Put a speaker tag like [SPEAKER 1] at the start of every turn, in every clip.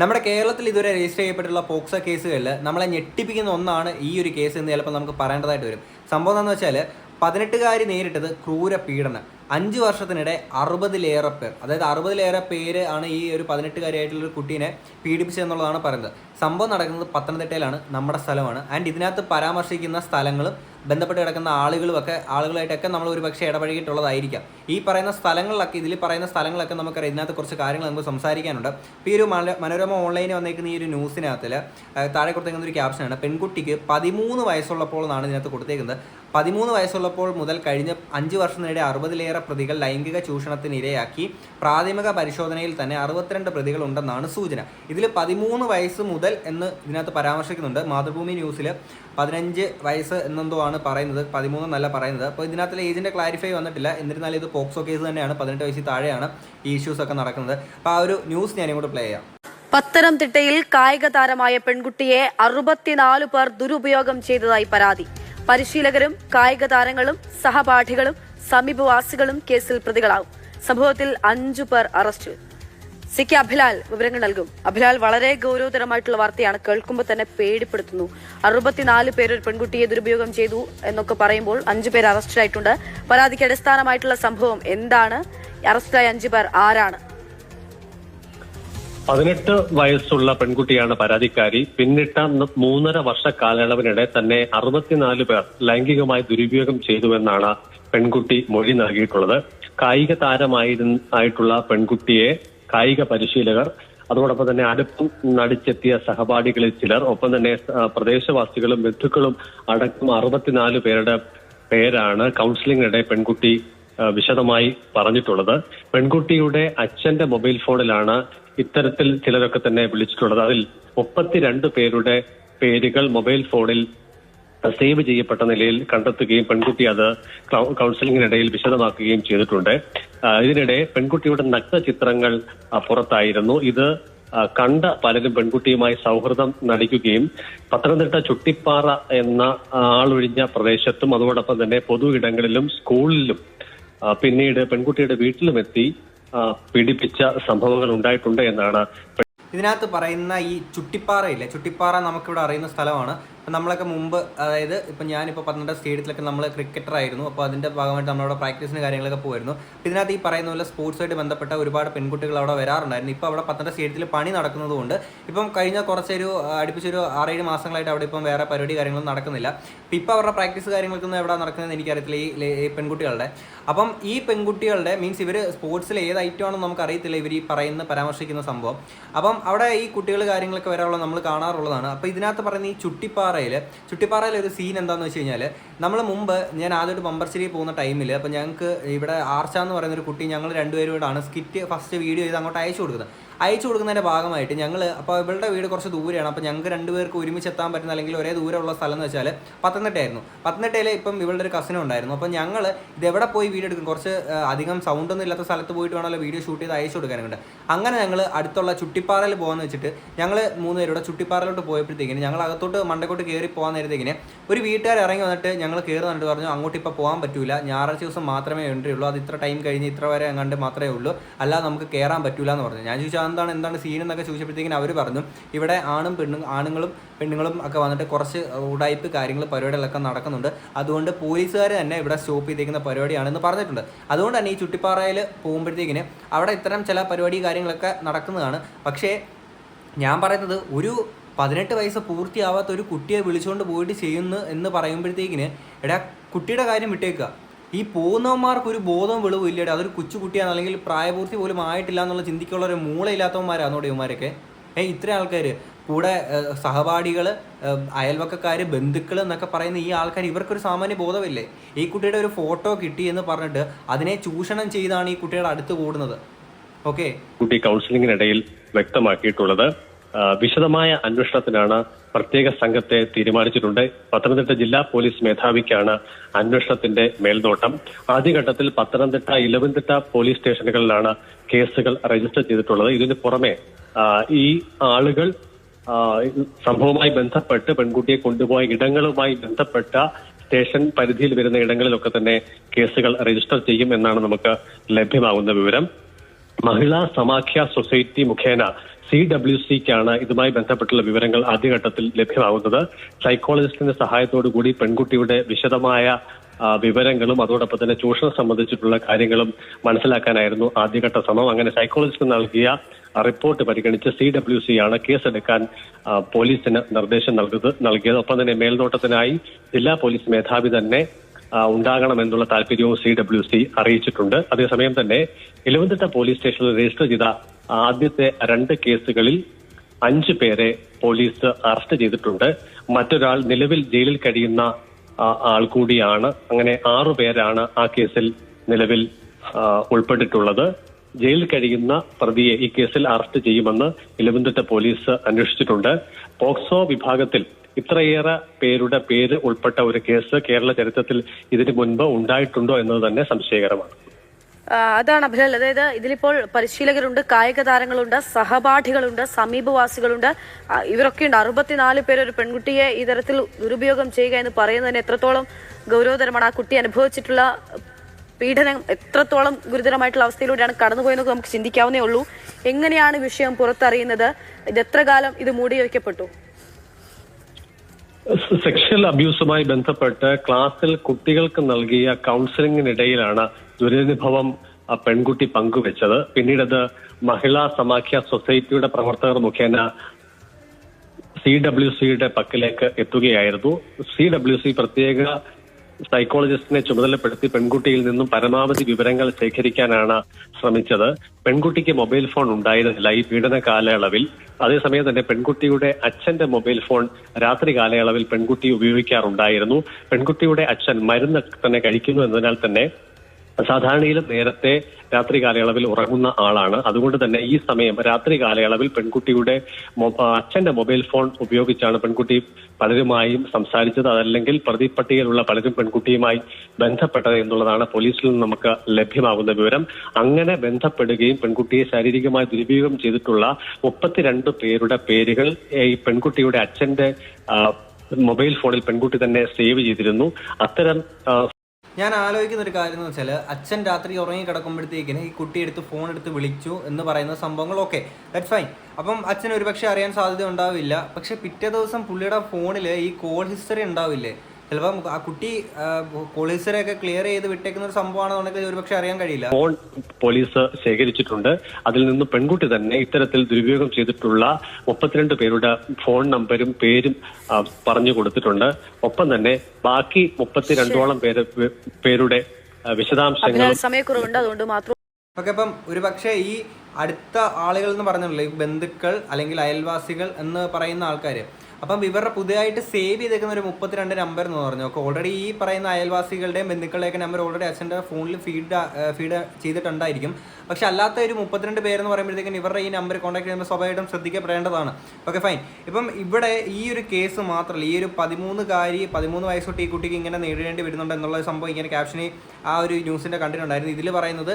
[SPEAKER 1] നമ്മുടെ കേരളത്തിൽ ഇതുവരെ രജിസ്റ്റർ ചെയ്യപ്പെട്ടുള്ള പോക്സോ കേസുകളിൽ നമ്മളെ ഞെട്ടിപ്പിക്കുന്ന ഒന്നാണ് ഈ ഒരു കേസ് എന്ന് ചിലപ്പോൾ നമുക്ക് പറയേണ്ടതായിട്ട് വരും. സംഭവം എന്താണെന്ന് വെച്ചാൽ പതിനെട്ടുകാരി നേരിട്ടത് ക്രൂര പീഡനം അഞ്ച് വർഷത്തിനിടെ അറുപതിലേറെ പേർ അതായത് അറുപതിലേറെ പേര് ആണ് ഈ ഒരു പതിനെട്ടുകാരിയായിട്ടുള്ള ഒരു കുട്ടീനെ പീഡിപ്പിച്ചതെന്നുള്ളതാണ് പറയുന്നത്. സംഭവം നടക്കുന്നത് പത്തനംതിട്ടയിലാണ് നമ്മുടെ സ്ഥലമാണ്. ആൻഡ് ഇതിനകത്ത് പരാമർശിക്കുന്ന സ്ഥലങ്ങളും ബന്ധപ്പെട്ട് കിടക്കുന്ന ആളുകളും ഒക്കെ ആളുകളായിട്ടൊക്കെ നമ്മൾ ഒരു പക്ഷേ ഇടപഴകിയിട്ടുള്ളതായിരിക്കാം. ഈ പറയുന്ന സ്ഥലങ്ങളിലൊക്കെ ഇതിൽ പറയുന്ന സ്ഥലങ്ങളൊക്കെ നമുക്കറിയാം. ഇതിനകത്ത് കുറച്ച് കാര്യങ്ങൾ നമുക്ക് സംസാരിക്കാനുണ്ട്. അപ്പോൾ ഈ ഒരു മനോരമ ഓൺലൈനിൽ വന്നേക്കുന്ന ഈ ഒരു ന്യൂസിനകത്തിൽ താഴെ കൊടുത്തേക്കുന്ന ഒരു ക്യാപ്ഷനാണ് പെൺകുട്ടിക്ക് പതിമൂന്ന് വയസ്സുള്ളപ്പോൾ എന്നാണ് ഇതിനകത്ത് കൊടുത്തേക്കുന്നത്. പതിമൂന്ന് വയസ്സുള്ളപ്പോൾ മുതൽ കഴിഞ്ഞ അഞ്ച് വർഷത്തിനിടെ അറുപതിലേറെ പ്രതികൾ ലൈംഗിക ചൂഷണത്തിന് ഇരയാക്കി. പ്രാഥമിക പരിശോധനയിൽ തന്നെ അറുപത്തിരണ്ട് പ്രതികൾ ഉണ്ടെന്നാണ് സൂചന. ഇതിൽ പതിമൂന്ന് വയസ്സ് മുതൽ എന്ന് ഇതിനകത്ത് പരാമർശിക്കുന്നുണ്ട്. മാതൃഭൂമി ന്യൂസിൽ പതിനഞ്ച് വയസ്സ് എന്നെന്തോ ആണ് പറയുന്നത്. പതിമൂന്ന് എന്നല്ല പറയുന്നത്. അപ്പോൾ ഇതിനകത്തുള്ള ഏജിന്റെ ക്ലാരിഫൈ വന്നിട്ടില്ല. എന്നിരുന്നാലും ഇത് പോക്സോ കേസ് തന്നെയാണ്. പതിനെട്ട് വയസ്സിൽ താഴെയാണ് ഈ ഇഷ്യൂസ് ഒക്കെ നടക്കുന്നത്. അപ്പോൾ ആ ഒരു ന്യൂസ് ഞാൻ ഇങ്ങോട്ട് പ്ലേ ചെയ്യാം.
[SPEAKER 2] പത്തനംതിട്ടയിൽ കായിക താരമായ പെൺകുട്ടിയെ അറുപത്തിനാല് പേർ ദുരുപയോഗം ചെയ്തതായി പരാതി. പരിശീലകരും കായിക താരങ്ങളും സഹപാഠികളും സമീപവാസികളും കേസിൽ പ്രതികളാവും. സംഭവത്തിൽ അഞ്ചു പേർ അറസ്റ്റ്. സി കെ അഭിലാൽ വിവരങ്ങൾ നൽകും. അഭിലാൽ വളരെ ഗൗരവതരമായിട്ടുള്ള വാർത്തയാണ് കേൾക്കുമ്പോൾ തന്നെ പേടിപ്പെടുത്തുന്നു. അറുപത്തിനാല് പേർ ഒരു പെൺകുട്ടിയെ ദുരുപയോഗം ചെയ്തു എന്നൊക്കെ പറയുമ്പോൾ അഞ്ചു പേർ അറസ്റ്റിലായിട്ടുണ്ട് പരാതിക്ക് അടിസ്ഥാനമായിട്ടുള്ള സംഭവം എന്താണ്? അറസ്റ്റിലായ അഞ്ചു പേർ ആരാണ്?
[SPEAKER 3] പതിനെട്ട് വയസ്സുള്ള പെൺകുട്ടിയാണ് പരാതിക്കാരി. പിന്നിട്ട മൂന്നര വർഷ കാലയളവിനിടെ തന്നെ അറുപത്തിനാല് പേർ ലൈംഗികമായി ദുരുപയോഗം ചെയ്തുവെന്നാണ് പെൺകുട്ടി മൊഴി നൽകിയിട്ടുള്ളത്. കായിക താരമായിരുന്നായിട്ടുള്ള പെൺകുട്ടിയെ കായിക പരിശീലകർ അതോടൊപ്പം തന്നെ അടുപ്പം നടിച്ചെത്തിയ സഹപാഠികളിൽ ചിലർ ഒപ്പം തന്നെ പ്രദേശവാസികളും ബന്ധുക്കളും അടക്കം അറുപത്തിനാല് പേരുടെ പേരാണ് കൗൺസിലിംഗിനിടെ പെൺകുട്ടി വിശദമായി പറഞ്ഞിട്ടുള്ളത്. പെൺകുട്ടിയുടെ അച്ഛന്റെ മൊബൈൽ ഫോണിലാണ് ഇത്തരത്തിൽ ചിലരൊക്കെ തന്നെ വിളിച്ചിട്ടുള്ളത്. അതിൽ മുപ്പത്തിരണ്ട് പേരുടെ പേരുകൾ മൊബൈൽ ഫോണിൽ സേവ് ചെയ്യപ്പെട്ട നിലയിൽ കണ്ടെത്തുകയും പെൺകുട്ടി അത് കൗൺസിലിംഗിനിടയിൽ വിശദമാക്കുകയും ചെയ്തിട്ടുണ്ട്. ഇതിനിടെ പെൺകുട്ടിയുടെ നഗ്ന ചിത്രങ്ങൾ പുറത്തായിരുന്നു. ഇത് കണ്ട പലരും പെൺകുട്ടിയുമായി സൗഹൃദം നടിക്കുകയും പത്തനംതിട്ട ചുട്ടിപ്പാറ എന്ന ആളൊഴിഞ്ഞ പ്രദേശത്തും അതോടൊപ്പം തന്നെ പൊതു ഇടങ്ങളിലും സ്കൂളിലും പിന്നീട് പെൺകുട്ടിയുടെ വീട്ടിലുമെത്തി പീഡിപ്പിച്ച സംഭവങ്ങൾ ഉണ്ടായിട്ടുണ്ട് എന്നാണ്
[SPEAKER 1] ഇതിനകത്ത് പറയുന്ന ഈ ചുട്ടിപ്പാറയില്ലേ? ചുട്ടിപ്പാറ നമുക്കിവിടെ അറിയുന്ന സ്ഥലമാണ്. നമ്മളൊക്കെ മുമ്പ് അതായത് ഇപ്പം ഞാനിപ്പോൾ പത്തനംതിട്ട സ്റ്റേഡിയത്തിലൊക്കെ നമ്മൾ ക്രിക്കറ്റർ ആയിരുന്നു അപ്പോൾ അതിന്റെ ഭാഗമായിട്ട് നമ്മളവിടെ പ്രാക്ടീസിന് കാര്യങ്ങളൊക്കെ പോയിരുന്നു. അപ്പോൾ ഇതിനകത്ത് ഈ പറയുന്ന പോലെ സ്പോർട്സുമായിട്ട് ബന്ധപ്പെട്ട ഒരുപാട് പെൺകുട്ടികൾ അവിടെ വരാറുണ്ടായിരുന്നു. ഇപ്പോൾ അവിടെ പത്തനംതിട്ട സ്റ്റേഡിയത്തിൽ പണി നടക്കുന്നതുകൊണ്ട് ഇപ്പം കഴിഞ്ഞ കുറച്ചൊരു അടുപ്പിച്ചൊരു ആറേഴ് മാസങ്ങളായിട്ട് അവിടെ ഇപ്പം വേറെ പരിപാടി കാര്യങ്ങളൊന്നും നടക്കുന്നില്ല. അപ്പോൾ ഇപ്പോൾ അവരുടെ പ്രാക്ടീസ് കാര്യങ്ങൾക്കൊന്നും എവിടെ നടക്കുന്നതെന്ന് എനിക്കറിയത്തില്ല ഈ പെൺകുട്ടികളുടെ. അപ്പം ഈ പെൺകുട്ടികളുടെ മീൻസ് ഇവർ സ്പോർട്സിൽ ഏത് ഐറ്റം ആണെന്ന് നമുക്ക് അറിയത്തില്ല ഇവർ ഈ പറയുന്ന പരാമർശിക്കുന്ന സംഭവം. അപ്പം അവിടെ ഈ കുട്ടികൾ കാര്യങ്ങളൊക്കെ വരാനുള്ള നമ്മൾ കാണാറുള്ളതാണ്. അപ്പോൾ ഇതിനകത്ത് പറയുന്ന ഈ ചുട്ടിപ്പാറയിൽ ചുട്ടിപ്പാറയിൽ ഒരു സീൻ എന്താണെന്ന് വെച്ച് കഴിഞ്ഞാൽ നമ്മൾ മുമ്പ് ഞാൻ ആദ്യമായിട്ട് പമ്പർശ്ശേരി പോകുന്ന ടൈമിൽ അപ്പോൾ ഞങ്ങൾക്ക് ഇവിടെ ആർച്ച എന്ന് പറയുന്ന ഒരു കുട്ടി ഞങ്ങൾ രണ്ടുപേരും കൂടെയാണ് സ്കിറ്റ് ഫസ്റ്റ് വീഡിയോ ചെയ്ത് അങ്ങോട്ട് അയച്ചു കൊടുക്കുന്നത്. അയച്ചു കൊടുക്കുന്നതിന്റെ ഭാഗമായിട്ട് ഞങ്ങൾ അപ്പോൾ ഇവളുടെ വീട് കുറച്ച് ദൂരെയാണ്. അപ്പോൾ ഞങ്ങൾക്ക് രണ്ടുപേർക്ക് ഒരുമിച്ച് എത്താൻ പറ്റുന്ന അല്ലെങ്കിൽ ഒരേ ദൂരമുള്ള സ്ഥലം എന്ന് വെച്ചാൽ പത്തനംതിട്ടയായിരുന്നു പത്തനംതിട്ടയിൽ ഇപ്പം ഇവളുടെ ഒരു കസിനും ഉണ്ടായിരുന്നു. അപ്പോൾ ഞങ്ങൾ ഇതെവിടെ പോയി വീഡിയോ എടുക്കും? കുറച്ച് അധികം സൗണ്ടൊന്നും ഇല്ലാത്ത സ്ഥലത്ത് പോയിട്ട് വേണമല്ലോ വീഡിയോ ഷൂട്ട് ചെയ്ത് അയച്ചു കൊടുക്കാനുണ്ട് അങ്ങനെ ഞങ്ങൾ അടുത്തുള്ള ചുട്ടിപ്പാറയിൽ പോകാന്ന് വെച്ചിട്ട് ഞങ്ങൾ മൂന്ന് പേരുടെ ചുട്ടിപ്പാറയിലോട്ട് പോയപ്പോഴത്തേക്കിന് ഞങ്ങൾ അകത്തോട്ട് മണ്ടക്കോട്ട് കയറി പോകാൻ നേരത്തേക്കിന് ഒരു വീട്ടുകാർ ഇറങ്ങി വന്നിട്ട് ഞങ്ങൾ കയറി വന്നിട്ട് പറഞ്ഞു അങ്ങോട്ട് ഇപ്പോൾ പോകാൻ പറ്റൂല. ഞായറാഴ്ച ദിവസം മാത്രമേ എൻട്രി ഉള്ളൂ. അത് ഇത്ര ടൈം കഴിഞ്ഞ് ഇത്ര വരെ അങ്ങാണ്ട് മാത്രമേ ഉള്ളൂ. അല്ലാതെ നമുക്ക് കയറാൻ പറ്റൂല എന്ന് പറഞ്ഞു. ഞാൻ ചോദിച്ചാൽ എന്താണ് എന്താണ് സീൻ എന്നൊക്കെ ചോദിച്ചപ്പോഴത്തേക്കിനും അവർ പറഞ്ഞു. ഇവിടെ ആണും പെണ്ണും ആണുങ്ങളും പെണ്ണുങ്ങളും ഒക്കെ വന്നിട്ട് കുറച്ച് ഉടായ്പ് കാര്യങ്ങൾ പരിപാടികളൊക്കെ നടക്കുന്നുണ്ട്. അതുകൊണ്ട് പോലീസുകാർ തന്നെ ഇവിടെ സ്റ്റോപ്പ് ചെയ്തേക്കുന്ന പരിപാടിയാണെന്ന് പറഞ്ഞിട്ടുണ്ട്. അതുകൊണ്ട് തന്നെ ഈ ചുട്ടിപ്പാറയിൽ പോകുമ്പോഴത്തേക്കിന് അവിടെ ഇത്തരം ചില പരിപാടി കാര്യങ്ങളൊക്കെ നടക്കുന്നതാണ്. പക്ഷേ ഞാൻ പറയുന്നത് ഒരു പതിനെട്ട് വയസ്സ് പൂർത്തിയാവാത്ത ഒരു കുട്ടിയെ വിളിച്ചുകൊണ്ട് പോയിട്ട് ചെയ്യുന്നു എന്ന് പറയുമ്പോഴത്തേക്കിന് എടാ കുട്ടിയുടെ കാര്യം വിട്ടേക്കുക ഈ പോകുന്നവന്മാർക്ക് ഒരു ബോധം വെളിവും അതൊരു കൊച്ചുകുട്ടിയാണ്. അല്ലെങ്കിൽ പ്രായപൂർത്തി പോലും ആയിട്ടില്ല എന്നുള്ള ചിന്തിക്കുള്ള ഒരു മൂളയില്ലാത്തവന്മാരാണോടെ ഇവന്മാരൊക്കെ. ഏ ഇത്രയും ആൾക്കാർ കൂടെ സഹപാഠികൾ അയൽവക്കക്കാർ ബന്ധുക്കൾ എന്നൊക്കെ പറയുന്ന ഈ ആൾക്കാർ ഇവർക്കൊരു സാമാന്യ ബോധമില്ലേ? ഈ കുട്ടിയുടെ ഒരു ഫോട്ടോ കിട്ടി എന്ന് പറഞ്ഞിട്ട് അതിനെ ചൂഷണം ചെയ്താണ് ഈ കുട്ടിയുടെ അടുത്ത് കൂടുന്നത്. ഓക്കെ?
[SPEAKER 3] കുട്ടി കൗൺസിലിംഗിനിടയിൽ വ്യക്തമാക്കിയിട്ടുള്ളത്. വിശദമായ അന്വേഷണത്തിനാണ് പ്രത്യേക സംഘത്തെ തീരുമാനിച്ചിട്ടുണ്ട്. പത്തനംതിട്ട ജില്ലാ പോലീസ് മേധാവിക്കാണ് അന്വേഷണത്തിന്റെ മേൽനോട്ടം. ആദ്യഘട്ടത്തിൽ പത്തനംതിട്ട ഇലവൻതിട്ട പോലീസ് സ്റ്റേഷനുകളിലാണ് കേസുകൾ രജിസ്റ്റർ ചെയ്തിട്ടുള്ളത്. ഇതിന് പുറമെ ഈ ആളുകൾ സംഭവവുമായി ബന്ധപ്പെട്ട് പെൺകുട്ടിയെ കൊണ്ടുപോയ ഇടങ്ങളുമായി ബന്ധപ്പെട്ട സ്റ്റേഷൻ പരിധിയിൽ വരുന്ന ഇടങ്ങളിലൊക്കെ തന്നെ കേസുകൾ രജിസ്റ്റർ ചെയ്യും എന്നാണ് നമുക്ക് ലഭ്യമാകുന്ന വിവരം. മഹിളാ സമാഖ്യ സൊസൈറ്റി മുഖേന സി ഡബ്ല്യു സിക്കാണ് ഇതുമായി ബന്ധപ്പെട്ടുള്ള വിവരങ്ങൾ ആദ്യഘട്ടത്തിൽ ലഭ്യമാകുന്നത്. സൈക്കോളജിസ്റ്റിന്റെ സഹായത്തോടു കൂടി പെൺകുട്ടിയുടെ വിശദമായ വിവരങ്ങളും അതോടൊപ്പം തന്നെ ചൂഷണം സംബന്ധിച്ചിട്ടുള്ള കാര്യങ്ങളും മനസ്സിലാക്കാനായിരുന്നു ആദ്യഘട്ട ശ്രമം. അങ്ങനെ സൈക്കോളജിസ്റ്റ് നൽകിയ റിപ്പോർട്ട് പരിഗണിച്ച് സി ഡബ്ല്യു സി ആണ് കേസെടുക്കാൻ പോലീസിന് നിർദ്ദേശം നൽകിയത്. ഒപ്പം തന്നെ മേൽനോട്ടത്തിനായി ജില്ലാ പോലീസ് മേധാവി തന്നെ ഉണ്ടാകണമെന്നുള്ള താല്പര്യവും സി ഡബ്ല്യു സി അറിയിച്ചിട്ടുണ്ട്. അതേസമയം തന്നെ ഇലവന്തിട്ട പോലീസ് സ്റ്റേഷനിൽ രജിസ്റ്റർ ചെയ്ത ആദ്യത്തെ രണ്ട് കേസുകളിൽ അഞ്ചു പേരെ പോലീസ് അറസ്റ്റ് ചെയ്തിട്ടുണ്ട്. മറ്റൊരാൾ നിലവിൽ ജയിലിൽ കഴിയുന്ന ആൾ കൂടിയാണ്. അങ്ങനെ ആറു പേരാണ് ആ കേസിൽ നിലവിൽ ഉൾപ്പെട്ടിട്ടുള്ളത്. ജയിലിൽ കഴിയുന്ന പ്രതിയെ ഈ കേസിൽ അറസ്റ്റ് ചെയ്യുമെന്ന് ഇലവന്തിട്ട പോലീസ് അന്വേഷിച്ചിട്ടുണ്ട്. പോക്സോ വിഭാഗത്തിൽ ഇത്രയേറെ പേരുടെ പേര് ഉൾപ്പെട്ട ഒരു കേസ് കേരള ചരിത്രത്തിൽ ഇതിനു മുൻപ് ഉണ്ടായിട്ടുണ്ടോ എന്നത് തന്നെ സംശയകരമാണ്.
[SPEAKER 2] അതാണ് അഭിലാൽ അതായത് ഇതിലിപ്പോൾ പരിശീലകരുണ്ട് കായിക താരങ്ങളുണ്ട് സഹപാഠികളുണ്ട് സമീപവാസികളുണ്ട്. ഇവരൊക്കെ ഉണ്ട് അറുപത്തിനാല് പേര് ഒരു പെൺകുട്ടിയെ ഈ തരത്തിൽ ദുരുപയോഗം ചെയ്യുക എന്ന് പറയുന്നതിന് എത്രത്തോളം ഗൗരവതരമാണ് ആ കുട്ടി അനുഭവിച്ചിട്ടുള്ള പീഡനം എത്രത്തോളം ഗുരുതരമായിട്ടുള്ള അവസ്ഥയിലൂടെയാണ് കടന്നുപോയെന്നൊക്കെ നമുക്ക് ചിന്തിക്കാവുന്നേ ഉള്ളൂ. എങ്ങനെയാണ് വിഷയം പുറത്തറിയുന്നത്? ഇത് എത്ര കാലം ഇത് മൂടി വയ്ക്കപ്പെട്ടു?
[SPEAKER 3] സെക്ഷൽ അബ്യൂസുമായി ബന്ധപ്പെട്ട് ക്ലാസ്സിൽ കുട്ടികൾക്ക് നൽകിയ കൗൺസിലിംഗിനിടയിലാണ് ദുരനുഭവം ആ പെൺകുട്ടി പങ്കുവെച്ചത്. പിന്നീട് അത് മഹിളാ സമാഖ്യ സൊസൈറ്റിയുടെ പ്രവർത്തകർ മുഖേന സി ഡബ്ല്യു സിയുടെ പക്കലേക്ക് എത്തുകയായിരുന്നു. സി ഡബ്ല്യു സി പ്രത്യേക സൈക്കോളജിസ്റ്റിനെ ചുമതലപ്പെടുത്തി പെൺകുട്ടിയിൽ നിന്നും പരമാവധി വിവരങ്ങൾ ശേഖരിക്കാനാണ് ശ്രമിച്ചത്. പെൺകുട്ടിക്ക് മൊബൈൽ ഫോൺ ഉണ്ടായിരുന്നില്ല ഈ പീഡന കാലയളവിൽ. അതേസമയം തന്നെ പെൺകുട്ടിയുടെ അച്ഛന്റെ മൊബൈൽ ഫോൺ രാത്രി കാലയളവിൽ പെൺകുട്ടി ഉപയോഗിക്കാറുണ്ടായിരുന്നു. പെൺകുട്ടിയുടെ അച്ഛൻ മരുന്ന് തന്നെ കഴിക്കുന്നു എന്നതിനാൽ തന്നെ സാധാരണയിലും നേരത്തെ രാത്രി കാലയളവിൽ ഉറങ്ങുന്ന ആളാണ്. അതുകൊണ്ട് തന്നെ ഈ സമയം രാത്രി കാലയളവിൽ പെൺകുട്ടിയുടെ അച്ഛന്റെ മൊബൈൽ ഫോൺ ഉപയോഗിച്ചാണ് പെൺകുട്ടി പലരുമായും സംസാരിച്ചത്. അതല്ലെങ്കിൽ പ്രതിപട്ടികയിലുള്ള പലരും പെൺകുട്ടിയുമായി ബന്ധപ്പെട്ടത് എന്നുള്ളതാണ് പോലീസിൽ നിന്ന് നമുക്ക് ലഭ്യമാകുന്ന വിവരം. അങ്ങനെ ബന്ധപ്പെടുകയും പെൺകുട്ടിയെ ശാരീരികമായി ദുരുപയോഗം ചെയ്തിട്ടുള്ള മുപ്പത്തിരണ്ട് പേരുടെ പേരുകൾ ഈ പെൺകുട്ടിയുടെ അച്ഛന്റെ മൊബൈൽ ഫോണിൽ പെൺകുട്ടി തന്നെ സേവ് ചെയ്തിരുന്നു. അത്തരം
[SPEAKER 1] ഞാൻ ആലോചിക്കുന്ന ഒരു കാര്യം എന്ന് വെച്ചാൽ അച്ഛൻ രാത്രി ഉറങ്ങി കിടക്കുമ്പോഴത്തേക്കിന് ഈ കുട്ടി എടുത്ത് ഫോൺ എടുത്ത് വിളിച്ചു എന്ന് പറയുന്ന സംഭവങ്ങൾ ഓക്കെ ദറ്റ് ഫൈൻ അപ്പം അച്ഛൻ ഒരുപക്ഷെ അറിയാൻ സാധ്യത ഉണ്ടാവില്ല. പക്ഷെ പിറ്റേ ദിവസം പുള്ളിയുടെ ഫോണിൽ ഈ കോൾ ഹിസ്റ്ററി ഉണ്ടാവില്ലേ? ചിലപ്പം ആ കുട്ടി പോലീസിനെ ഒക്കെ ക്ലിയർ ചെയ്ത് വിട്ടേക്കുന്ന ഒരു സംഭവമാണെന്നുണ്ടെങ്കിൽ ഒരുപക്ഷെ അറിയാൻ കഴിയില്ല.
[SPEAKER 3] ഫോൺ പോലീസ് ശേഖരിച്ചിട്ടുണ്ട്. അതിൽ നിന്ന് പെൺകുട്ടി തന്നെ ഇത്തരത്തിൽ ദുരുപയോഗം ചെയ്തിട്ടുള്ള മുപ്പത്തിരണ്ട് പേരുടെ ഫോൺ നമ്പരും പേരും പറഞ്ഞു കൊടുത്തിട്ടുണ്ട്. ഒപ്പം തന്നെ ബാക്കി മുപ്പത്തിരണ്ടോളം പേര് പേരുടെ വിശദാംശങ്ങൾ
[SPEAKER 2] സമയക്കുറവുണ്ട്. അതുകൊണ്ട് മാത്രം
[SPEAKER 1] ഓക്കെ അപ്പം ഒരു പക്ഷേ ഈ അടുത്ത ആളുകൾ എന്ന് പറഞ്ഞല്ലോ ഈ ബന്ധുക്കൾ അല്ലെങ്കിൽ അയൽവാസികൾ എന്ന് പറയുന്ന ആൾക്കാർ അപ്പം ഇവരുടെ പുതിയതായിട്ട് സേവ് ചെയ്തേക്കുന്ന ഒരു മുപ്പത്തിരണ്ട് നമ്പർ എന്ന് പറഞ്ഞു. ഓക്കെ ഓൾറെഡി ഈ പറയുന്ന അയൽവാസികളുടെയും ബന്ധുക്കളുടെയൊക്കെ നമ്പർ ഓൾറെഡി അച്ഛന്റെ ഫോണിൽ ഫീഡ് ഫീഡ് ചെയ്തിട്ടുണ്ടായിരിക്കും. പക്ഷെ അല്ലാത്ത ഒരു മുപ്പത്തിരണ്ട് പേരെന്ന് പറയുമ്പോഴത്തേക്കും ഇവരുടെ ഈ നമ്പർ കോൺടാക്ട് ചെയ്യുമ്പോൾ സ്വാഭാവികമായിട്ടും ശ്രദ്ധിക്കപ്പെടേണ്ടതാണ്. ഓക്കെ ഫൈൻ ഇപ്പം ഇവിടെ ഈ ഒരു കേസ് മാത്രമല്ല ഈ ഒരു പതിമൂന്നുകാരി പതിമൂന്ന് വയസ്സ് തൊട്ട് ഈ കുട്ടിക്ക് ഇങ്ങനെ നേരിടേണ്ടി വരുന്നുണ്ട് എന്നുള്ള സംഭവം ഇങ്ങനെ ക്യാപ്ഷനിൽ ആ ഒരു ന്യൂസിന്റെ കണ്ടിട്ടുണ്ടായിരുന്നു. ഇതിൽ പറയുന്നത്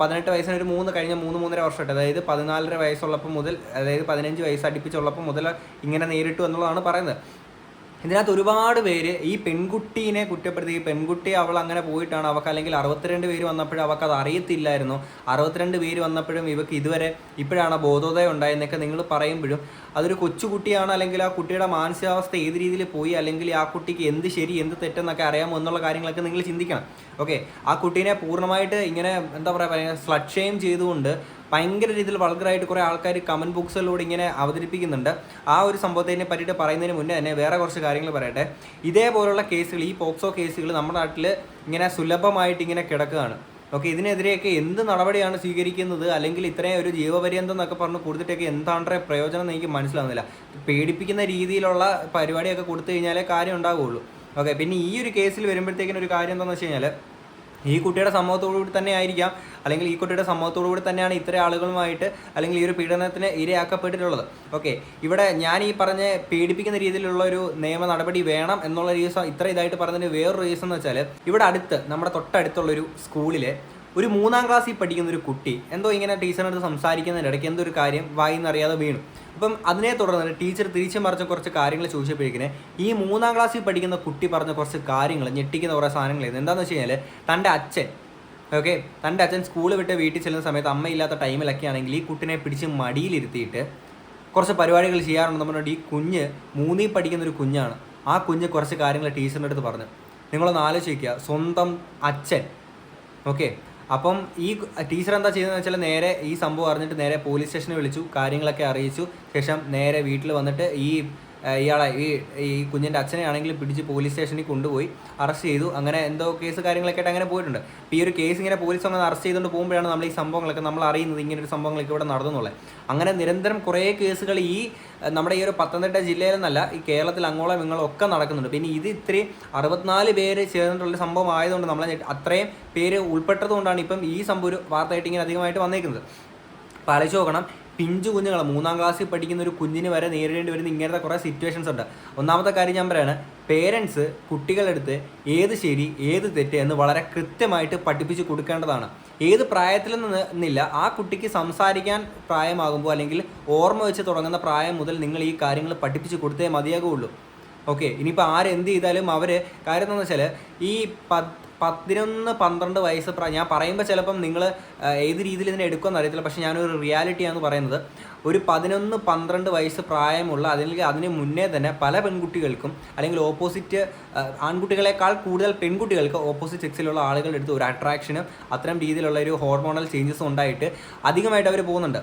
[SPEAKER 1] പതിനെട്ട് വയസ്സിന് ഒരു മൂന്ന് കഴിഞ്ഞ മൂന്ന് മൂന്നര വർഷമായിട്ട് അതായത് പതിനാലര വയസ്സുള്ളപ്പോൾ മുതൽ അതായത് പതിനഞ്ച് വയസ്സ് അടുപ്പിച്ചുള്ളപ്പോൾ മുതൽ ഇങ്ങനെ നേരിട്ടു എന്നുള്ളതാണ് പറയുന്നത്. ഇതിനകത്ത് ഒരുപാട് പേര് ഈ പെൺകുട്ടീനെ കുറ്റപ്പെടുത്തി ഈ പെൺകുട്ടി അവൾ അങ്ങനെ പോയിട്ടാണ്. അവൾക്ക് അല്ലെങ്കിൽ അറുപത്തിരണ്ട് പേര് വന്നപ്പോഴും അവൾക്ക് അത് അറിയത്തില്ലായിരുന്നു. അറുപത്തിരണ്ട് പേര് വന്നപ്പോഴും ഇവക്ക് ഇതുവരെ ഇപ്പോഴാണ് ബോധോദയം ഉണ്ടായെന്നൊക്കെ നിങ്ങൾ പറയുമ്പോഴും അതൊരു കൊച്ചുകുട്ടിയാണ് അല്ലെങ്കിൽ ആ കുട്ടിയുടെ മാനസികാവസ്ഥ ഏത് രീതിയിൽ പോയി അല്ലെങ്കിൽ ആ കുട്ടിക്ക് എന്ത് ശരി എന്ത് തെറ്റെന്നൊക്കെ അറിയാമോ എന്നുള്ള കാര്യങ്ങളൊക്കെ നിങ്ങൾ ചിന്തിക്കണം. ഓക്കെ? ആ കുട്ടീനെ പൂർണമായിട്ട് ഇങ്ങനെ എന്താ പറയുക സ്ലഡ് ഷെയിം ചെയ്തുകൊണ്ട് ഭയങ്കര രീതിയിൽ വൾഗറായിട്ട് കുറേ ആൾക്കാർ കമന്റ് ബുക്സിലൂടെ ഇങ്ങനെ അവതരിപ്പിക്കുന്നുണ്ട്. ആ ഒരു സംഭവത്തിനെ പറ്റിയിട്ട് പറയുന്നതിന് മുന്നേ തന്നെ വേറെ കുറച്ച് കാര്യങ്ങൾ പറയട്ടെ. ഇതേപോലുള്ള കേസുകൾ ഈ പോക്സോ കേസുകൾ നമ്മുടെ നാട്ടിൽ ഇങ്ങനെ സുലഭമായിട്ട് ഇങ്ങനെ കിടക്കുകയാണ്. ഓക്കെ ഇതിനെതിരെയൊക്കെ എന്ത് നടപടിയാണ് സ്വീകരിക്കുന്നത്? അല്ലെങ്കിൽ ഇത്രയും ഒരു ജീവപര്യന്തം എന്നൊക്കെ പറഞ്ഞ് കൊടുത്തിട്ടൊക്കെ എന്താണ് പ്രയോജനം എനിക്ക് മനസ്സിലാവുന്നില്ല. പേടിപ്പിക്കുന്ന രീതിയിലുള്ള പരിപാടിയൊക്കെ കൊടുത്തു കഴിഞ്ഞാലേ കാര്യം ഉണ്ടാവുകയുള്ളൂ ഓക്കെ പിന്നെ ഈ ഒരു കേസിൽ വരുമ്പോഴത്തേക്കിനൊരു കാര്യം എന്താണെന്ന് വെച്ച് കഴിഞ്ഞാൽ ഈ കുട്ടിയുടെ സമ്മതത്തോടു കൂടി തന്നെ ആയിരിക്കാം അല്ലെങ്കിൽ ഈ കുട്ടിയുടെ സമ്മതത്തോടു കൂടി തന്നെയാണ് ഇത്തരം ആളുകളുമായിട്ട് അല്ലെങ്കിൽ ഈ ഒരു പീഡനത്തിന് ഇരയാക്കപ്പെട്ടിട്ടുള്ളത്. ഓക്കെ ഇവിടെ ഞാൻ ഈ പറഞ്ഞ പീഡിപ്പിക്കുന്ന രീതിയിലുള്ള ഒരു നിയമ നടപടി വേണം എന്നുള്ള റീസൺ ഇത്ര ഇതായിട്ട് പറഞ്ഞതിന് വേറൊരു റീസൺ എന്ന് വെച്ചാൽ ഇവിടെ അടുത്ത് നമ്മുടെ തൊട്ടടുത്തുള്ളൊരു സ്കൂളിലെ ഒരു മൂന്നാം ക്ലാസ്സിൽ പഠിക്കുന്ന ഒരു കുട്ടി എന്തോ ഇങ്ങനെ ടീച്ചറിനടുത്ത് സംസാരിക്കുന്നതിന്റെ ഇടയ്ക്ക് എന്തോ ഒരു കാര്യം വായിന്നറിയാതെ വീണു. അപ്പം അതിനെ തുടർന്ന് ടീച്ചർ തിരിച്ചു മറിച്ച കുറച്ച് കാര്യങ്ങൾ ചോദിച്ചപ്പോഴേക്കിനെ ഈ മൂന്നാം ക്ലാസ്സിൽ പഠിക്കുന്ന കുട്ടി പറഞ്ഞ കുറച്ച് കാര്യങ്ങൾ ഞെട്ടിക്കുന്ന കുറേ സാധനങ്ങൾ എന്താണെന്ന് വെച്ച് കഴിഞ്ഞാൽ തന്റെ അച്ഛൻ ഓക്കെ തന്റെ അച്ഛൻ സ്കൂൾ വിട്ട് വീട്ടിൽ ചെല്ലുന്ന സമയത്ത് അമ്മയില്ലാത്ത ടൈമിലൊക്കെ ആണെങ്കിൽ ഈ കുട്ടിനെ പിടിച്ച് മടിയിലിരുത്തിയിട്ട് കുറച്ച് പരിപാടികൾ ചെയ്യാറുണ്ട് നമ്മുടെ ഈ കുഞ്ഞ് മൂന്നിൽ പഠിക്കുന്ന ഒരു കുഞ്ഞാണ്. ആ കുഞ്ഞ് കുറച്ച് കാര്യങ്ങൾ ടീച്ചറിന്റെ അടുത്ത് പറഞ്ഞു. നിങ്ങളൊന്ന് ആലോചിക്കുക. സ്വന്തം അച്ഛൻ ഓക്കെ അപ്പം ഈ ടീച്ചർ എന്താ ചെയ്തതെന്ന് വെച്ചാൽ നേരെ ഈ സംഭവം അറിഞ്ഞിട്ട് നേരെ പോലീസ് സ്റ്റേഷനിൽ വിളിച്ചു കാര്യങ്ങളൊക്കെ അറിയിച്ചു. ശേഷം നേരെ വീട്ടിൽ വന്നിട്ട് ഈ ഇയാളെ ഈ ഈ കുഞ്ഞിന്റെ അച്ഛനെ ആണെങ്കിലും പിടിച്ച് പോലീസ് സ്റ്റേഷനിൽ കൊണ്ടുപോയി അറസ്റ്റ് ചെയ്തു. അങ്ങനെ എന്തോ കേസ് കാര്യങ്ങളൊക്കെ ആയിട്ട് അങ്ങനെ പോയിട്ടുണ്ട്. അപ്പോൾ ഈ ഒരു കേസ് ഇങ്ങനെ പോലീസ് അങ്ങനെ അറസ്റ്റ് ചെയ്തുകൊണ്ട് പോകുമ്പോഴാണ് നമ്മൾ ഈ സംഭവങ്ങളൊക്കെ നമ്മൾ അറിയുന്നത് ഇങ്ങനെ ഒരു സംഭവങ്ങളൊക്കെ ഇവിടെ നടന്നുള്ളത് അങ്ങനെ നിരന്തരം കുറേ കേസുകൾ ഈ നമ്മുടെ ഈ ഒരു പത്തനംതിട്ട ജില്ലയിലെന്നല്ല ഈ കേരളത്തിൽ അങ്ങോളം ഇങ്ങോളം ഒക്കെ നടക്കുന്നുണ്ട്. പിന്നെ ഇത് ഇത്രയും അറുപത്തിനാല് പേര് ചേർന്നിട്ടുള്ള സംഭവം ആയതുകൊണ്ട് നമ്മളെ അത്രയും പേര് ഉൾപ്പെട്ടതുകൊണ്ടാണ് ഇപ്പം ഈ സംഭവം ഒരു വാർത്തയായിട്ട് ഇങ്ങനെ അധികമായിട്ട് വന്നേക്കുന്നത്. അപ്പോൾ ആലോചിച്ച് നോക്കണം. പിഞ്ചു കുഞ്ഞുങ്ങൾ മൂന്നാം ക്ലാസ്സിൽ പഠിക്കുന്ന ഒരു കുഞ്ഞിന് വരെ നേരിടേണ്ടി വരുന്ന ഇങ്ങനത്തെ കുറേ സിറ്റുവേഷൻസ് ഉണ്ട്. ഒന്നാമത്തെ കാര്യം ഞാൻ പറയുകയാണ് പേരൻസ് കുട്ടികളെടുത്ത് ഏത് ശരി ഏത് തെറ്റ് എന്ന് വളരെ കൃത്യമായിട്ട് പഠിപ്പിച്ച് കൊടുക്കേണ്ടതാണ്. ഏത് പ്രായത്തിൽ നിന്നില്ല ആ കുട്ടിക്ക് സംസാരിക്കാൻ പ്രായമാകുമ്പോൾ അല്ലെങ്കിൽ ഓർമ്മ വെച്ച് തുടങ്ങുന്ന പ്രായം മുതൽ നിങ്ങൾ ഈ കാര്യങ്ങൾ പഠിപ്പിച്ച് കൊടുത്തേ മതിയാകുള്ളൂ ഓക്കെ ഇനിയിപ്പോൾ ആരെന്ത് ചെയ്താലും അവർ കാര്യം എന്താണെന്ന് വെച്ചാൽ ഈ പത് പതിനൊന്ന് പന്ത്രണ്ട് വയസ്സ് ഞാൻ പറയുമ്പോൾ ചിലപ്പം നിങ്ങൾ ഏത് രീതിയിൽ ഇതിനെ എടുക്കുമെന്ന് അറിയത്തില്ല. പക്ഷേ ഞാനൊരു റിയാലിറ്റിയാണ് പറയുന്നത്. ഒരു പതിനൊന്ന് പന്ത്രണ്ട് വയസ്സ് പ്രായമുള്ള അല്ലെങ്കിൽ അതിന് മുന്നേ തന്നെ പല പെൺകുട്ടികൾക്കും അല്ലെങ്കിൽ ഓപ്പോസിറ്റ് ആൺകുട്ടികളെക്കാൾ കൂടുതൽ പെൺകുട്ടികൾക്ക് ഓപ്പോസിറ്റ് സെക്സിലുള്ള ആളുകളുടെ അടുത്ത് ഒരു അട്രാക്ഷനും അത്തരം രീതിയിലുള്ള ഒരു ഹോർമോണൽ ചേഞ്ചസും ഉണ്ടായിട്ട് അധികമായിട്ട് അവർ പോകുന്നുണ്ട്.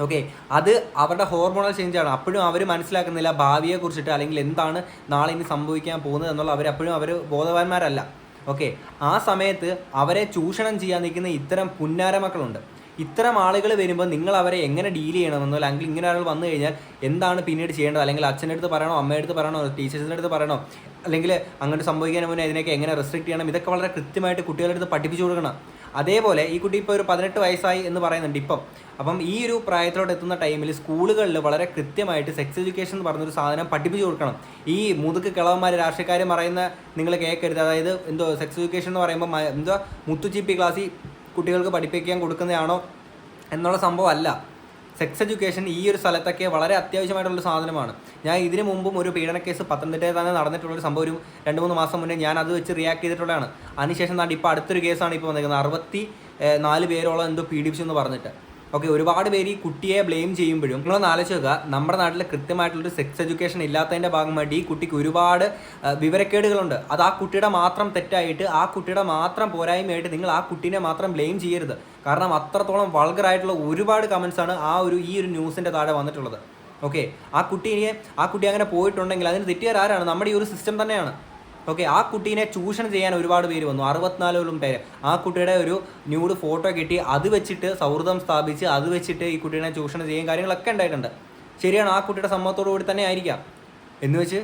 [SPEAKER 1] ഓക്കെ അത് അവരുടെ ഹോർമോണൽ ചേഞ്ച് ആണ്. അപ്പോഴും അവർ മനസ്സിലാക്കുന്നില്ല ഭാവിയെ കുറിച്ചിട്ട് അല്ലെങ്കിൽ എന്താണ് നാളെ ഇനി സംഭവിക്കാൻ പോകുന്നത് എന്നുള്ള അവർ അപ്പോഴും അവർ ബോധവാന്മാരല്ല. ഓക്കെ ആ സമയത്ത് അവരെ ചൂഷണം ചെയ്യാൻ നിൽക്കുന്ന ഇത്തരം പുന്നാര മക്കളുണ്ട്. ഇത്തരം ആളുകൾ വരുമ്പോൾ നിങ്ങൾ അവരെ എങ്ങനെ ഡീൽ ചെയ്യണമെന്നോ അല്ലെങ്കിൽ ഇങ്ങനെ ഒരാൾ വന്നു കഴിഞ്ഞാൽ എന്താണ് പിന്നീട് ചെയ്യേണ്ടത്? അല്ലെങ്കിൽ അച്ഛന്റെ അടുത്ത് പറയണോ? അമ്മയുടെ അടുത്ത് പറയണോ? ടീച്ചേഴ്സിന്റെ അടുത്ത് പറയണോ? അല്ലെങ്കിൽ അങ്ങോട്ട് സംഭവിക്കാൻ മുന്നേ ഇതിനൊക്കെ എങ്ങനെ റെസ്ട്രിക്ട് ചെയ്യണം? ഇതൊക്കെ വളരെ കൃത്യമായിട്ട് കുട്ടികളുടെ അടുത്ത് പഠിപ്പിച്ചു കൊടുക്കണം. അതേപോലെ ഈ കുട്ടി ഇപ്പോൾ ഒരു പതിനെട്ട് വയസ്സായി എന്ന് പറയുന്നുണ്ട് ഇപ്പം. അപ്പം ഈ ഒരു പ്രായത്തിലോട്ട് എത്തുന്ന ടൈമിൽ സ്കൂളുകളിൽ വളരെ കൃത്യമായിട്ട് സെക്സ് എഡ്യൂക്കേഷൻ എന്ന് പറഞ്ഞൊരു സാധനം പഠിപ്പിച്ചു കൊടുക്കണം. ഈ മുതുക്ക് കിളവന്മാർ രാഷ്ട്രീയക്കാർ പറയുന്ന നിങ്ങൾ കേൾക്കരുത് അതായത് എന്തോ സെക്സ് എഡ്യൂക്കേഷൻ എന്ന് പറയുമ്പോൾ എന്തോ മുത്തുച്ചിപ്പി ക്ലാസ്സിൽ കുട്ടികൾക്ക് പഠിപ്പിക്കാൻ കൊടുക്കുന്നതാണോ എന്നുള്ള സംഭവമല്ല സെക്സ് എഡ്യൂക്കേഷൻ ഈ ഒരു സ്ഥലത്തൊക്കെ വളരെ അത്യാവശ്യമായിട്ടുള്ള സാധനമാണ്. ഞാൻ ഇതിനു മുമ്പും ഒരു പീഡന കേസ് പത്തനംതിട്ടയിൽ തന്നെ നടന്നിട്ടുള്ള ഒരു സംഭവം ഒരു രണ്ട് മൂന്ന് മാസം മുന്നേ ഞാൻ അത് വെച്ച് റിയാക്ട് ചെയ്തിട്ടുള്ളതാണ്. അതിനുശേഷം താണ്ട് ഇപ്പോൾ അടുത്തൊരു കേസാണ് ഇപ്പോൾ വന്നിരിക്കുന്നത്. അറുപത്തി നാല് പേരോളം എന്തോ പീഡിപ്പിച്ചു എന്ന് പറഞ്ഞിട്ട്. ഓക്കെ ഒരുപാട് പേര് ഈ കുട്ടിയെ ബ്ലെയിം ചെയ്യുമ്പോഴും നിങ്ങളൊന്ന് ആലോചിച്ച് നോക്കുക. നമ്മുടെ നാട്ടിൽ കൃത്യമായിട്ടുള്ളൊരു സെക്സ് എഡ്യൂക്കേഷൻ ഇല്ലാത്തതിന്റെ ഭാഗമായിട്ട് ഈ കുട്ടിക്ക് ഒരുപാട് വിവരക്കേടുകളുണ്ട്. അത് ആ കുട്ടിയുടെ മാത്രം തെറ്റായിട്ട് ആ കുട്ടിയുടെ മാത്രം പോരായ്മയായിട്ട് നിങ്ങൾ ആ കുട്ടീനെ മാത്രം ബ്ലെയിം ചെയ്യരുത്. കാരണം അത്രത്തോളം വൾഗറായിട്ടുള്ള ഒരുപാട് കമൻസ് ആണ് ആ ഒരു ഈ ഒരു ന്യൂസിന്റെ താഴെ വന്നിട്ടുള്ളത്. ഓക്കെ ആ കുട്ടിയെ ആ കുട്ടി അങ്ങനെ പോയിട്ടുണ്ടെങ്കിൽ അതിന് തെറ്റുകാരാണ് നമ്മുടെ ഈ ഒരു സിസ്റ്റം തന്നെയാണ്. ഓക്കെ ആ കുട്ടീനെ ചൂഷണം ചെയ്യാൻ ഒരുപാട് പേര് വന്നു. അറുപത്തിനാലോളം പേര്. ആ കുട്ടിയുടെ ഒരു ന്യൂഡ് ഫോട്ടോ കിട്ടി. അത് വെച്ചിട്ട് സൗഹൃദം സ്ഥാപിച്ച് അത് വെച്ചിട്ട് ഈ കുട്ടീനെ ചൂഷണം ചെയ്യും കാര്യങ്ങളൊക്കെ ഉണ്ടായിട്ടുണ്ട്. ശരിയാണ് ആ കുട്ടിയുടെ സമ്മതത്തോടു കൂടി തന്നെ ആയിരിക്കാം. എന്ന് വെച്ച്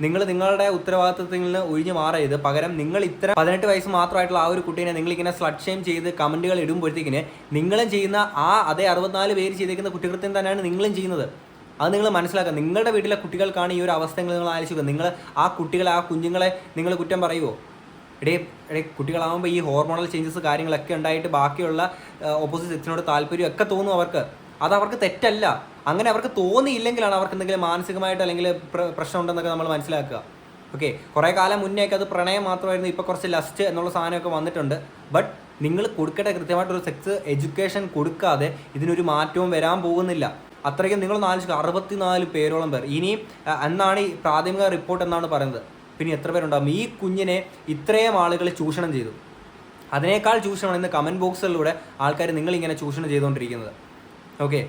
[SPEAKER 1] നിങ്ങൾ നിങ്ങളുടെ ഉത്തരവാദിത്വത്തിൽ നിന്ന് ഒഴിഞ്ഞു മാറരുത്. പകരം നിങ്ങൾ ഇത്ര പതിനെട്ട് വയസ്സ് മാത്രമായിട്ടുള്ള ആ ഒരു കുട്ടീനെ നിങ്ങൾ ഇങ്ങനെ ചെയ്ത് കമന്റുകൾ ഇടുമ്പോഴത്തേക്കിന് നിങ്ങളും ചെയ്യുന്ന ആ അതേ അറുപത്തിനാല് പേര് ചെയ്തേക്കുന്ന കുറ്റകൃത്യം തന്നെയാണ് നിങ്ങളും ചെയ്യുന്നത്. അത് നിങ്ങൾ മനസ്സിലാക്കുക. നിങ്ങളുടെ വീട്ടിലെ കുട്ടികൾക്കാണ് ഈ ഒരു അവസ്ഥ നിങ്ങൾ ആലോചിക്കുക. നിങ്ങൾ ആ കുട്ടികളെ ആ കുഞ്ഞുങ്ങളെ നിങ്ങൾ കുറ്റം പറയുമോ ഇടേ ഇടേ കുട്ടികളാകുമ്പോൾ ഈ ഹോർമോണൽ ചേഞ്ചസ് കാര്യങ്ങളൊക്കെ ഉണ്ടായിട്ട് ബാക്കിയുള്ള ഓപ്പോസിറ്റ് സെക്സിനോട് താല്പര്യം ഒക്കെ തോന്നും അവർക്ക്. അത് അവർക്ക് തെറ്റല്ല. അങ്ങനെ അവർക്ക് തോന്നിയില്ലെങ്കിലാണ് അവർക്ക് എന്തെങ്കിലും മാനസികമായിട്ട് അല്ലെങ്കിൽ പ്രശ്നം ഉണ്ടെന്നൊക്കെ നമ്മൾ മനസ്സിലാക്കുക. ഓക്കെ കുറേ കാലം മുന്നേയൊക്കെ അത് പ്രണയം മാത്രമായിരുന്നു. ഇപ്പോൾ കുറച്ച് ലസ്റ്റ് എന്നുള്ള സാധനമൊക്കെ വന്നിട്ടുണ്ട്. ബട്ട് നിങ്ങൾ കൊടുക്കേണ്ട കൃത്യമായിട്ടൊരു സെക്സ് എഡ്യൂക്കേഷൻ കൊടുക്കാതെ ഇതിനൊരു മാറ്റവും വരാൻ പോകുന്നില്ല. അത്രയ്ക്കും നിങ്ങളൊന്ന് ആലോചിക്കുക. അറുപത്തിനാല് പേരോളം പേർ. ഇനിയും എന്നാണ് ഈ പ്രാഥമിക റിപ്പോർട്ട് എന്നാണ് പറയുന്നത്. പിന്നെ എത്ര പേരുണ്ടാകും ഈ കുഞ്ഞിനെ ഇത്രയും ആളുകൾ ചൂഷണം ചെയ്തു. അതിനേക്കാൾ ചൂഷണമാണ് ഇന്ന് കമന്റ് ബോക്സുകളിലൂടെ ആൾക്കാർ നിങ്ങളിങ്ങനെ ചൂഷണം ചെയ്തുകൊണ്ടിരിക്കുന്നത്. ഓക്കെ